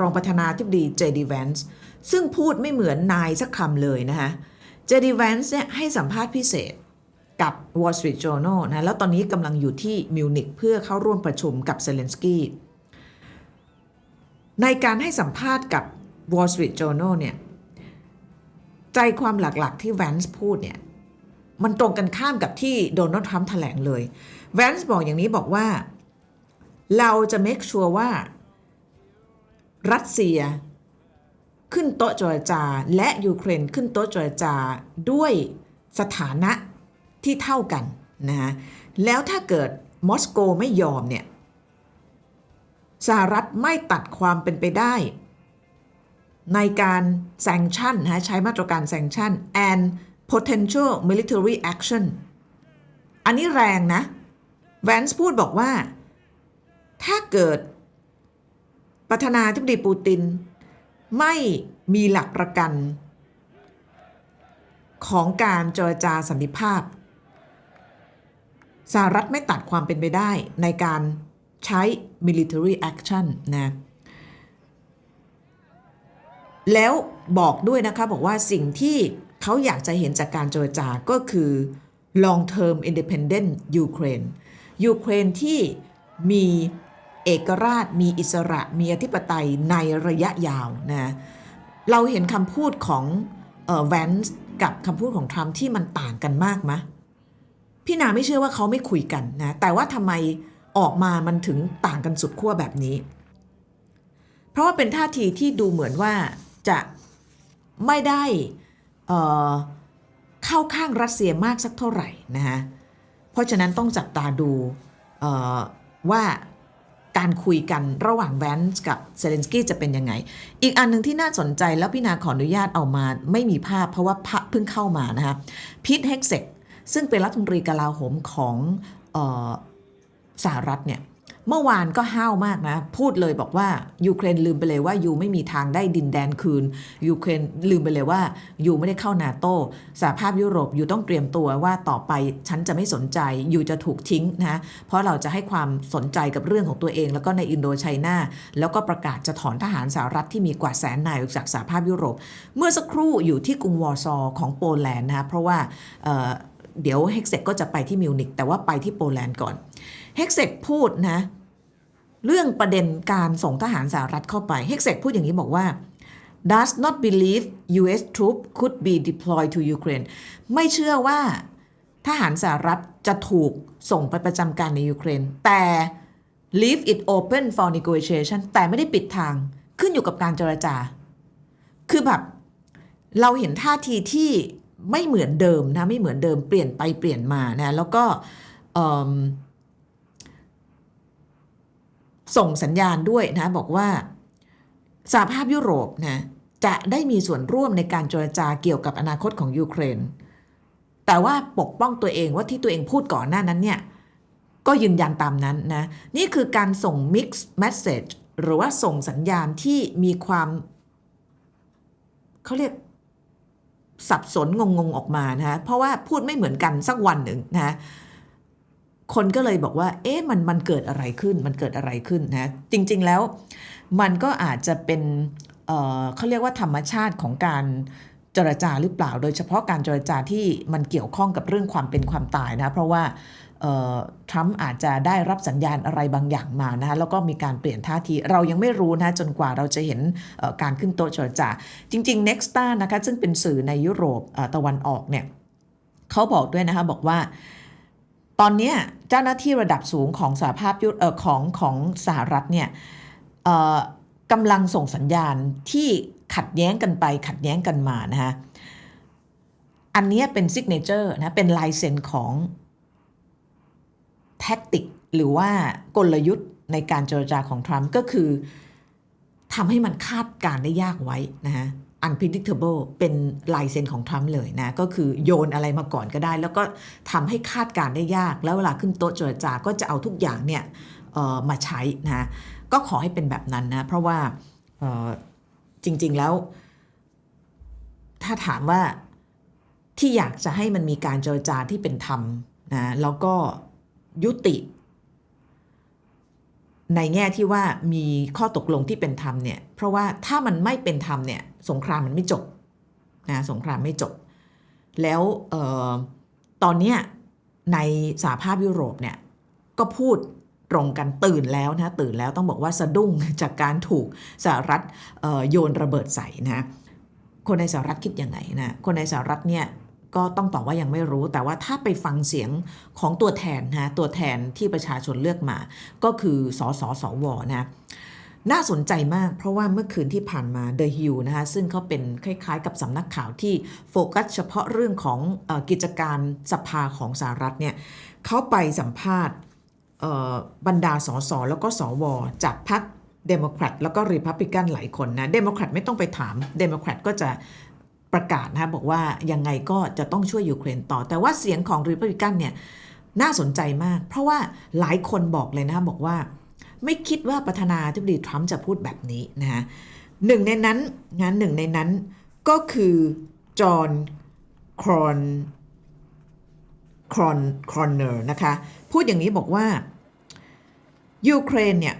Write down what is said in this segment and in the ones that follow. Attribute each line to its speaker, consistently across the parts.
Speaker 1: รองประธานาธิบดีเจดีแวนส์ซึ่งพูดไม่เหมือนนายสักคำเลยนะคะเจดีแวนส์เนี่ยให้สัมภาษณ์พิเศษกับ Wall Street Journal นะแล้วตอนนี้กำลังอยู่ที่มิวนิกเพื่อเข้าร่วมประชุมกับเซเลนสกี้ในการให้สัมภาษณ์กับ Wall Street Journal เนี่ยใจความหลักๆที่แวนส์พูดเนี่ยมันตรงกันข้ามกับที่โดนัลด์ทรัมป์แถลงเลยแวนส์บอกอย่างนี้บอกว่า เราจะ make sure ว่า รัสเซีย ขึ้นโต๊ะเจรจา และยูเครนขึ้นโต๊ะเจรจาด้วยสถานะที่เท่ากันนะฮะแล้วถ้าเกิดมอสโกไม่ยอมเนี่ยสหรัฐไม่ตัดความเป็นไปได้ ในการแซงชั่นนะใช้มาตรการแซงชั่น and potential military action อันนี้แรงนะ แวนส์พูดบอกว่า ถ้าเกิด ประธานาธิบดีปูติน ไม่มีหลักประกัน ของการเจรจาสันติภาพสหรัฐไม่ตัดความเป็นไปได้ในการใช้ military action นะแล้วบอกด้วยนะคะ บอกว่าสิ่งที่เขาอยากจะเห็นจากการเจรจาก็คือ long term independent Ukraine ยูเครนที่มี เอกราชมีอิสระมีอธิปไตยในระยะยาวนะเราเห็นคำพูดของแวนส์กับคำพูดของทรัมป์ที่มันต่างกันมากมะพี่นาไม่เชื่อว่าเขาไม่คุยกันนะแต่ว่าทำไมออกมามันถึงต่างกันสุดขั้วแบบนี้ เพราะว่าเป็นท่าทีที่ดูเหมือนว่าจะไม่ได้เเข้าข้างรัสเซียมากสักเท่าไหร่นะฮะเพราะฉะนั้นต้องจับตาดูว่า การคุยกันระหว่างแวนส์กับเซเลนสกี้จะเป็นยังไง อีกอันหนึ่งที่น่าสนใจแล้วพี่นาขออนุญาตเอามาไม่มีภาพเพราะว่าพระเพิ่งเข้ามานะคะพีทเฮกเซกซึ่งเป็นรัฐมนตรีกลาโหมของออสหรัฐเนี่ย เมื่อวานก็ห้าวมากนะ พูดเลยบอกว่ายูเครนลืมไปเลยว่ายูไม่มีทางได้ดินแดนคืนยูเครนลืมไปเลยว่ายูไม่ได้เข้านาโต้สหภาพยุโรปยูต้องเตรียมตัวว่าต่อไปฉันจะไม่สนใจยูจะถูกทิ้งนะเพราะเราจะให้ความสนใจกับเรื่องของตัวเอง แล้วก็ในอินโดไชน่าแล้วก็ประกาศจะถอนทหารสหรัฐที่มีกว่าแสนนายออกจากสหภาพยุโรป เมื่อสักครู่อยู่ที่กรุงวอร์ซอของโปแลนด์นะเพราะว่าเดี๋ยวเฮกเซกก็จะไปที่มิวนิกแต่ว่าไปที่โปแลนด์ก่อน เฮกเซกพูดนะ เรื่องประเด็นการส่งทหารสหรัฐเข้าไปเฮกเซกพูดอย่างนี้บอกว่า does not believe U.S. troops could be deployed to Ukraine ไม่เชื่อว่าทหารสหรัฐจะถูกส่งไปประจำการในยูเครน แต่ leave it open for negotiation แต่ไม่ได้ปิดทางขึ้นอยู่กับการเจรจา คือแบบ เราเห็นท่าทีที่ไม่เหมือนเดิมนะ ไม่เหมือนเดิมเปลี่ยนไปเปลี่ยนมานะ แล้วก็ ส่งสัญญาณด้วยนะบอกว่าสหภาพยุโรปนะจะได้มีส่วนร่วมในการเจรจาเกี่ยวกับอนาคตของยูเครน แต่ว่าปกป้องตัวเองว่าที่ตัวเองพูดก่อนหน้านั้นเนี่ยก็ยืนยันตามนั้นนะ นี่คือการส่ง mix message หรือว่าส่งสัญญาณที่มีความเขาเรียกสับสนงงๆออกมานะเพราะว่าพูดไม่เหมือนกันสักวันหนึ่งนะ คนก็เลยบอกว่า เอ๊ะมันมันเกิดอะไรขึ้น มันเกิดอะไรขึ้นนะจริง ๆแล้วมันก็อาจจะเป็นเเขาเรียกว่าธรรมชาติของการเจรจาหรือเปล่า โดยเฉพาะการเจรจาที่มันเกี่ยวข้องกับเรื่องความเป็นความตายนะเพราะว่าทรัมป์อาจจะได้รับสัญญาณอะไรบางอย่างมานะคะแล้วก็มีการเปลี่ยนท่าที เรายังไม่รู้นะจนกว่าเราจะเห็นการขึ้นโต๊ะเจรจา จริง ๆ Nexta นะคะซึ่งเป็นสื่อในยุโรปตะวันออกเนี่ยเขาบอกด้วยนะคะบอกว่า ตอนนี้เจ้าหน้าที่ระดับสูงของสหภาพยุโรปของของสหรัฐเนี่ยกำลังส่งสัญญาณที่ขัดแย้งกันไปขัดแย้งกันมานะฮะอันนี้เป็นซิกเนเจอร์นะเป็นลายเซ็นของแท็กติกหรือว่ากลยุทธ์ในการเจรจาของทรัมป์ก็คือทำให้มันคาดการได้ยากไว้นะฮะ unpredictable เป็นลายเซ็นของทรัมป์เลยนะ ก็คือโยนอะไรมาก่อนก็ได้ แล้วก็ทำให้คาดการได้ยาก แล้วเวลาขึ้นโต๊ะเจรจาก็จะเอาทุกอย่างเนี่ยมาใช้นะก็ขอให้เป็นแบบนั้นนะ เพราะว่าจริง ๆแล้ว ถ้าถามว่าที่อยากจะให้มันมีการเจรจาที่เป็นธรรมนะแล้วก็ยุติ ในแง่ที่ว่ามีข้อตกลงที่เป็นธรรมเนี่ย เพราะว่าถ้ามันไม่เป็นธรรมเนี่ย สงครามมันไม่จบนะสงครามไม่จบ แล้วออตอนเนี้ยในสหภาพยุโรปเนี่ย ก็พูดตรงกันตื่นแล้วนะตื่นแล้วต้องบอกว่าสะดุ้งจากการถูกสหรัฐโยนระเบิดใส่นะคนในสหรัฐคิดยังไงนะคนในสหรัฐเนี่ย ก็ต้องตอบว่ายังไม่รู้ แต่ว่าถ้าไปฟังเสียงของตัวแทนนะตัวแทนที่ประชาชนเลือกมา ก็คือสสสวนะน่าสนใจมากเพราะว่าเมื่อคืนที่ผ่านมา The Hill นะคะซึ่งเขาเป็นคล้ายๆ กับสำนักข่าวที่โฟกัสเฉพาะเรื่องของอกิจการสภาของสหรัฐเนี่ยเขาไปสัมภาษณ์บรรดาสสแล้วก็สว จากพรรคเดโมแครตแล้วก็รีพับลิกันหลายคนนะเดโมแครตไม่ต้องไปถามเดโมแครตก็จะ ประกาศนะคะบอกว่ายังไงก็จะต้องช่วยยูเครนต่อ แต่ว่าเสียงของรีพับลิกันเนี่ยน่าสนใจมาก เพราะว่าหลายคนบอกเลยนะบอกว่า ไม่คิดว่าประธานาธิบดีทรัมป์จะพูดแบบนี้นะฮะหนึ่งในนั้นงานหนึ่งในนั้นก็คือจอห์นครอนครอนครอนเนอร์นะคะ พูดอย่างนี้บอกว่ายูเครนเนี่ย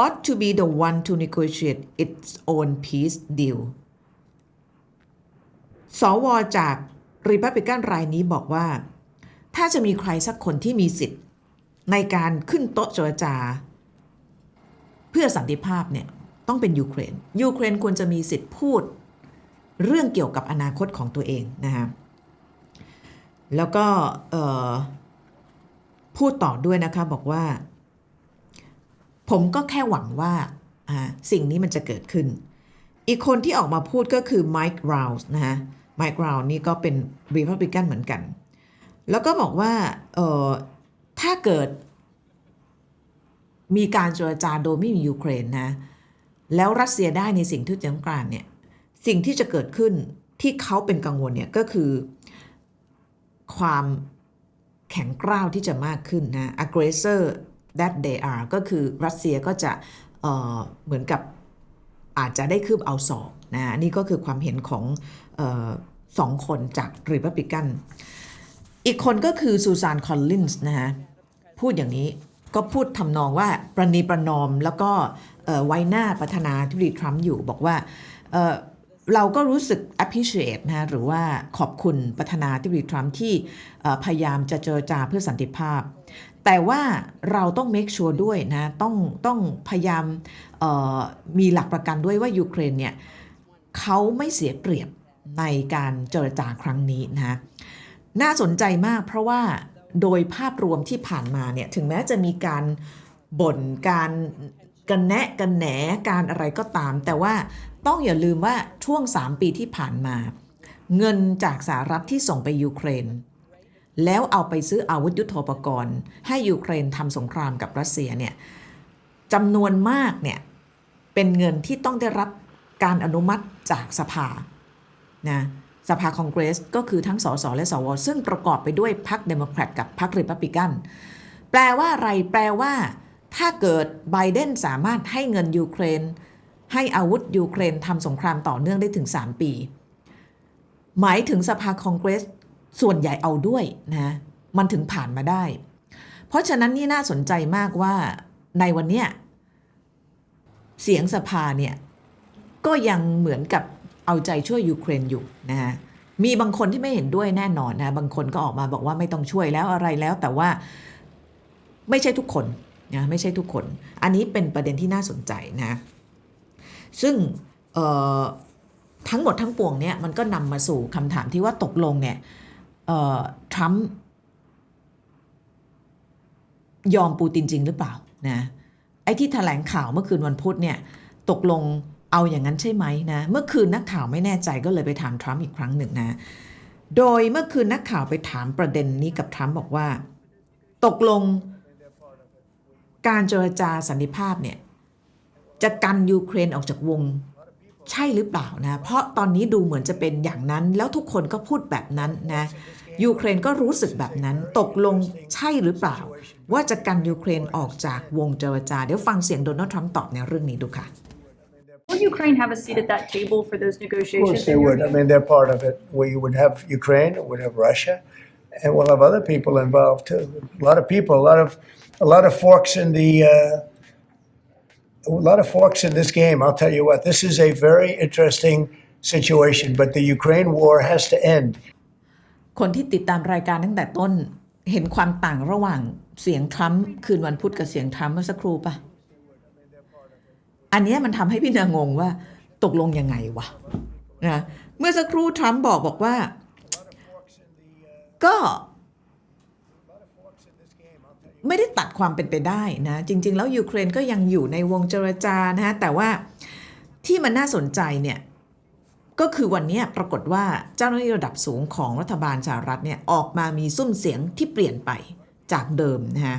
Speaker 1: ought to be the one to negotiate its own peace deal สวจากรีพับลิกันรายนี้บอกว่า ถ้าจะมีใครสักคนที่มีสิทธิ์ ในการขึ้นโต๊ะเจรจา เพื่อสันติภาพเนี่ยต้องเป็นยูเครน ยูเครนควรจะมีสิทธิ์พูด เรื่องเกี่ยวกับอนาคตของตัวเองนะคะแล้วก็พูดต่อด้วยนะคะบอกว่า ผมก็แค่หวังว่าอ่าสิ่งนี้มันจะเกิดขึ้น อีกคนที่ออกมาพูดก็คือไมค์ราวส์นะฮะ ไมค์กราวนี่ก็เป็นรีพับลิกันเหมือนกัน แล้วก็บอกว่าเออถ้าเกิด มีการเจรจาโดยไม่มียูเครนนะ แล้วรัสเซียได้ในสิ่งที่ต้องการเนี่ย สิ่งที่จะเกิดขึ้นที่เขาเป็นกังวลเนี่ยก็คือความแข็งกร้าวที่จะมากขึ้นนะ aggressor that they are ก็คือรัสเซียก็จะเอ่อเหมือนกับอาจจะได้คืบเอาศอกนะนี่ก็คือความเห็นของ สองคนจากรีพับลิกันอีกคนก็คือซูซานคอลลินส์นะฮะพูดอย่างนี้ก็พูดทำนองว่าประนีประนอมแล้วก็ไว้หน้าประธานาธิบดีทรัมป์อยู่บอกว่าเเราก็รู้สึก appreciate นะหรือว่าขอบคุณประธานาธิบดีทรัมป์ที่พยายามจะเจรจาเพื่อสันติภาพ แต่ว่าเราต้อง make sure ด้วยนะต้องต้องพยายามมีหลักประกันด้วยว่ายูเครนเนี่ยเขาไม่เสียเปรียบ ในการเจรจาครั้งนี้นะน่าสนใจมากเพราะว่าโดยภาพรวมที่ผ่านมาเนี่ยถึงแม้จะมีการบ่นการกันแนะกันแหนการอะไรก็ตาม แต่ว่าต้องอย่าลืมว่าช่วง 3 ปีที่ผ่านมา เงินจากสหรัฐที่ส่งไปยูเครน แล้วเอาไปซื้ออาวุธยุโทโธปกรณ์ ให้ยูเครนทำสงครามกับรัสเซียเนี่ยจำนวนมากเนี่ยเป็นเงินที่ต้องได้รับการอนุมัติจากสภา นะสภาคองเกรสก็คือทั้งสสและสว ซึ่งประกอบไปด้วยพรรคเดโมแครตกับพรรคริพับลิกัน แปลว่าอะไร แปลว่า ถ้าเกิดไบเดนสามารถให้เงินยูเครน ให้อาวุธยูเครนทำสงครามต่อเนื่องได้ถึง 3 ปี หมายถึงสภาคองเกรสส่วนใหญ่เอาด้วยนะมันถึงผ่านมาได้ เพราะฉะนั้นนี่น่าสนใจมากว่าในวันเนี้ยเสียงสภาเนี่ยก็ยังเหมือนกับ เอาใจช่วยยูเครนอยู่นะฮะมีบางคนที่ไม่เห็นด้วยแน่นอนนะบางคนก็ออกมาบอกว่าไม่ต้องช่วยแล้วอะไรแล้ว แต่ว่าไม่ใช่ทุกคนนะไม่ใช่ทุกคน อันนี้เป็นประเด็นที่น่าสนใจนะซึ่งทั้งหมดทั้งปวงเนี่ยมันก็นำมาสู่คำถามที่ว่าตกลงเนี่ยทรัมป์ยอมปูตินจริงหรือเปล่านะไอ้ที่แถลงข่าวเมื่อคืนวันพุธเนี่ยตกลง เอาอย่างนั้นใช่ไหมนะ เมื่อคืนนักข่าวไม่แน่ใจก็เลยไปถามทรัมป์อีกครั้งหนึ่งนะ โดยเมื่อคืนนักข่าวไปถามประเด็นนี้กับทรัมป์บอกว่า ตกลง การเจรจาสันติภาพเนี่ยจะกันยูเครนออกจากวงใช่หรือเปล่านะ เพราะตอนนี้ดูเหมือนจะเป็นอย่างนั้น แล้วทุกคนก็พูดแบบนั้นนะ ยูเครนก็รู้สึกแบบนั้น ตกลงใช่หรือเปล่า ว่าจะกันยูเครนออกจากวงเจรจา เดี๋ยวฟังเสียงโดนัลด์ทรัมป์ตอบในเรื่องนี้ดูค่ะ
Speaker 2: Will Ukraine have a seat at that table for those
Speaker 3: Of
Speaker 2: negotiations?
Speaker 3: course they would. I mean, they're part of it. We would have Ukraine, we would have Russia, and we'll have other people involved too. A lot of people, a lot of a lot of forks in the uh, a lot of forks in this game. I'll tell you what. This is a very interesting situation, but the Ukraine war has to end.
Speaker 1: คนที่ติดตามรายการตั้งแต่ต้นเห็นความต่างระหว่างเสียงทรัมป์คืนวันพุธกับเสียงทรัมป์เมื่อสักครู่ปะ อันนี้มันทำให้พี่นางงว่าตกลงยังไงวะนะเมื่อสักครู่ทรัมป์บอกบอกว่า ก็ ไม่ได้ตัดความเป็นไปได้นะ จริง ๆ แล้วยูเครนก็ยังอยู่ในวงเจรจานะฮะแต่ว่าที่มันน่าสนใจเนี่ยก็คือวันนี้ปรากฏว่าเจ้าหน้าที่ระดับสูงของรัฐบาลสหรัฐเนี่ยออกมามีซุ้มเสียงที่เปลี่ยนไปจากเดิมนะฮะ